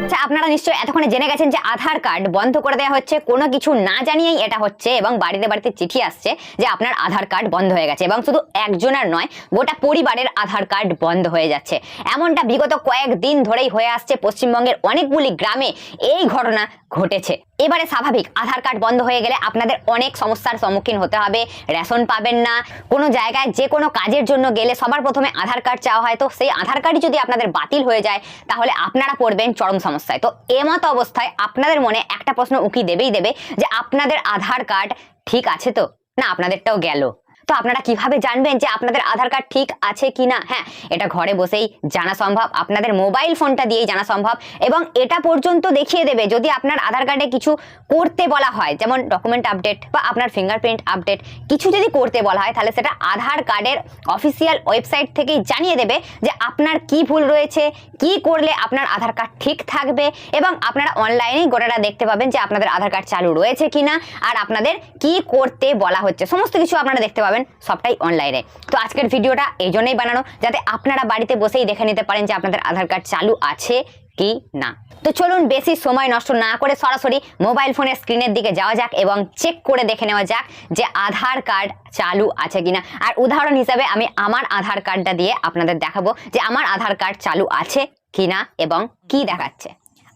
আচ্ছা আপনারা নিশ্চয়ই এতক্ষণে জেনে গেছেন যে আধার কার্ড বন্ধ করে দেওয়া হচ্ছে, কোনো কিছু না জানিয়েই এটা হচ্ছে এবং বাড়িতে বাড়িতে চিঠি আসছে যে আপনার আধার কার্ড বন্ধ হয়ে গেছে এবং শুধু একজনের নয়, গোটা পরিবারের আধার কার্ড বন্ধ হয়ে যাচ্ছে। এমনটা বিগত কয়েকদিন ধরেই হয়ে আসছে পশ্চিমবঙ্গের অনেকগুলি গ্রামে এই ঘটনা ঘটেছে। এবারে স্বাভাবিক, আধার কার্ড বন্ধ হয়ে গেলে আপনাদের অনেক সমস্যার সম্মুখীন হতে হবে, রেশন পাবেন না, কোনো জায়গায় যে কোনো কাজের জন্য গেলে সবার প্রথমে আধার কার্ড চাওয়া হয়। তো সেই আধার কার্ডই যদি আপনাদের বাতিল হয়ে যায়, তাহলে আপনারা পড়বেন চরম সমস্যায়। তো এমত অবস্থায় আপনাদের মনে একটা প্রশ্ন উকি দেবেই দেবে যে আপনাদের আধার কার্ড ঠিক আছে তো? না, আপনাদেরটাও গেল। তো আপনারা কীভাবে জানবেন যে আপনাদের আধার কার্ড ঠিক আছে কি না হ্যাঁ এটা ঘরে বসেই জানা সম্ভব। আপনাদের মোবাইল ফোনটা দিয়েই জানা সম্ভব। এবং এটা পর্যন্ত দেখিয়ে দেবে যদি আপনার আধার কার্ডে কিছু করতে বলা হয়, যেমন ডকুমেন্ট আপডেট বা আপনার ফিঙ্গারপ্রিন্ট আপডেট কিছু যদি করতে বলা হয়, তাহলে সেটা আধার কার্ডের অফিসিয়াল ওয়েবসাইট থেকেই জানিয়ে দেবে যে আপনার কি ভুল রয়েছে, কি করলে আপনার আধার কার্ড ঠিক থাকবে। এবং আপনারা অনলাইনেই গোটাটা দেখতে পাবেন যে আপনাদের আধার কার্ড চালু রয়েছে কিনা, আর আপনাদের কি করতে বলা হচ্ছে। সমস্ত কিছু আপনারা দেখতে পাবেন। সবটাই অনলাইনে তো আজকের ভিডিওটা এই জন্যই বানানো, যাতে আপনারা বাড়িতে বসেই দেখে নিতে পারেন যে আপনাদের আধার কার্ড চালু আছে কি না। তো চলুন বেশি সময় নষ্ট না করে সরাসরি মোবাইল ফোনের স্ক্রিনের দিকে যাওয়া যাক এবং চেক করে দেখে নেওয়া যাক যে আধার কার্ড চালু আছে কিনা। আর উদাহরণ হিসাবে আমি আমার আধার কার্ডটা দিয়ে আপনাদের দেখাবো যে আমার আধার কার্ড চালু আছে কিনা এবং কি দেখাচ্ছে।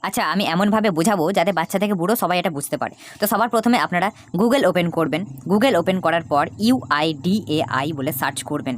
আচ্ছা আমি এমনভাবে বোঝাবো যাতে বাচ্চা থেকে বুড়ো সবাই এটা বুঝতে পারে। তো সবার প্রথমে আপনারা গুগল ওপেন করবেন। গুগল ওপেন করার পর ইউআইডিএআই বলে সার্চ করবেন।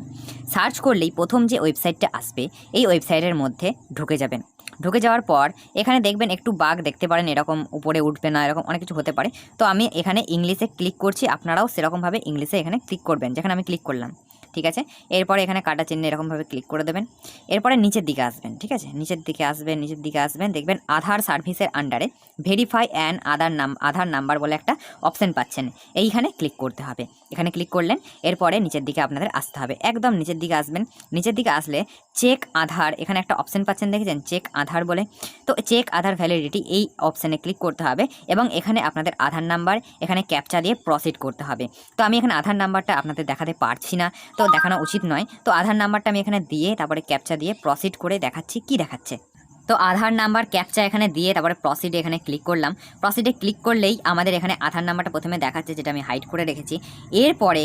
সার্চ করলেই প্রথম যে ওয়েবসাইটটা আসবে, এই ওয়েবসাইটের মধ্যে ঢুকে যাবেন। ঢুকে যাওয়ার পর এখানে দেখবেন একটু বাঘ দেখতে পারেন, এরকম উপরে উঠবে না, এরকম অনেক কিছু হতে পারে। তো আমি এখানে ইংলিশে ক্লিক করছি, আপনারাও সেরকমভাবে ইংলিশে এখানে ক্লিক করবেন, যেখানে আমি ক্লিক করলাম। ঠিক আছে? এরপরে এখানে কাটা চিহ্ন এরকমভাবে ক্লিক করে দেবেন। এরপরে নিচের দিকে আসবেন, ঠিক আছে? নিচের দিকে আসবেন, নিচের দিকে আসবেন, দেখবেন আধার সার্ভিসের আন্ডারে ভেরিফাই অ্যান্ড আধার নাম আধার নাম্বার বলে একটা অপশান পাচ্ছেন। এইখানে ক্লিক করতে হবে। এখানে ক্লিক করলেন, এরপরে নিচের দিকে আপনাদের আসতে হবে। একদম নিচের দিকে আসবেন। নিচের দিকে আসলে চেক আধার, এখানে একটা অপশন পাচ্ছেন দেখেছেন? চেক আধার বলে। তো চেক আধার ভ্যালিডিটি এই অপশানে ক্লিক করতে হবে এবং এখানে আপনাদের আধার নাম্বার এখানে ক্যাপচা দিয়ে প্রসিড করতে হবে। তো আমি এখানে আধার নাম্বারটা আপনাদের দেখাতে পারছি না, তো দেখানো উচিত নয়। তো আধার নাম্বারটা আমি এখানে দিয়ে, তারপরে ক্যাপচা দিয়ে প্রসিড করে দেখাচ্ছি কি দেখাচ্ছে। তো আধার নাম্বার ক্যাপচা এখানে দিয়ে তারপরে প্রসিডে এখানে ক্লিক করলাম। প্রসিডে ক্লিক করলেই আমাদের এখানে আধার নাম্বারটা প্রথমে দেখাচ্ছে, যেটা আমি হাইড করে রেখেছি। এরপরে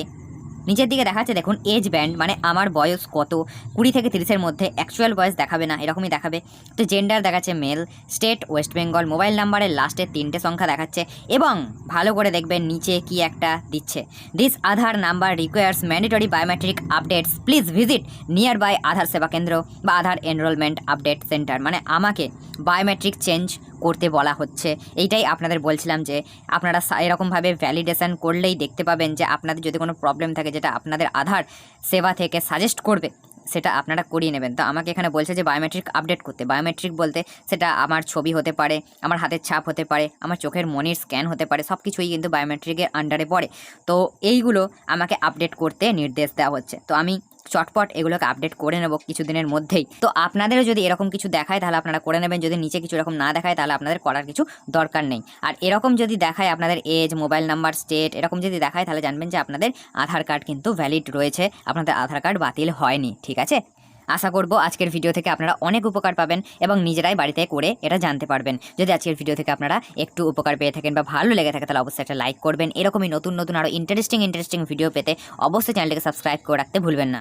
নিচের দিকে দেখাচ্ছে, দেখুন এজ ব্যান্ড মানে আমার বয়স কত? কুড়ি থেকে তিরিশের মধ্যে অ্যাকচুয়াল বয়স দেখাবে না, এরকমই দেখাবে। তো জেন্ডার দেখাচ্ছে male state West Bengal mobile নাম্বারের লাস্টে তিনটে সংখ্যা দেখাচ্ছে এবং ভালো করে দেখবেন নিচে কি একটা দিচ্ছে। This Aadhaar number requires mandatory biometric updates please visit nearby Aadhaar Seva Kendra বা আধার এনরোলমেন্ট আপডেট সেন্টার মানে আমাকে বায়োমেট্রিক চেঞ্জ করতে বলা হচ্ছে। এইটাই আপনাদের বলছিলাম যে, আপনারা এরকমভাবে ভ্যালিডেশন করলেই দেখতে পাবেন যে, আপনাদের যদি কোনো প্রবলেম থাকে যেটা আপনাদের আধার সেবা থেকে সাজেস্ট করবে, সেটা আপনারা করিয়ে নেবেন। তো আমাকে এখানে বলছে যে বায়োমেট্রিক আপডেট করতে। বায়োমেট্রিক বলতে সেটা আমার ছবি হতে পারে, আমার হাতের ছাপ হতে পারে, আমার চোখের মনির স্ক্যান হতে পারে সব কিছুই কিন্তু বায়োমেট্রিকের আন্ডারে পড়ে। তো এইগুলো আমাকে আপডেট করতে নির্দেশ দেওয়া হচ্ছে। তো আমি চটপট এগুলোকে আপডেট করে নেব কিছুদিনের মধ্যেই। তো আপনাদেরও যদি এরকম কিছু দেখায়, তাহলে আপনারা করে নেবেন। যদি নিচে কিছু এরকম না দেখায়, তাহলে আপনাদের করার কিছু দরকার নেই। আর এরকম যদি দেখায় আপনাদের এজ মোবাইল নাম্বার স্টেট এরকম যদি দেখায়, তাহলে জানবেন যে আপনাদের আধার কার্ড কিন্তু ভ্যালিড রয়েছে। আপনাদের আধার কার্ড বাতিল হয়নি, ঠিক আছে? আশা করব আজকের ভিডিও থেকে আপনারা অনেক উপকার পাবেন এবং নিজেরাই বাড়িতে করে এটা জানতে পারবেন। যদি আজকের ভিডিও থেকে আপনারা একটু উপকার পেয়ে থাকেন বা ভালো লেগে থাকে, তাহলে অবশ্যই একটা লাইক করবেন। এরকমই নতুন নতুন আরও ইন্টারেস্টিং ইন্টারেস্টিং ভিডিও পেতে অবশ্যই চ্যানেলটিকে সাবস্ক্রাইব করে রাখতে ভুলবেন না।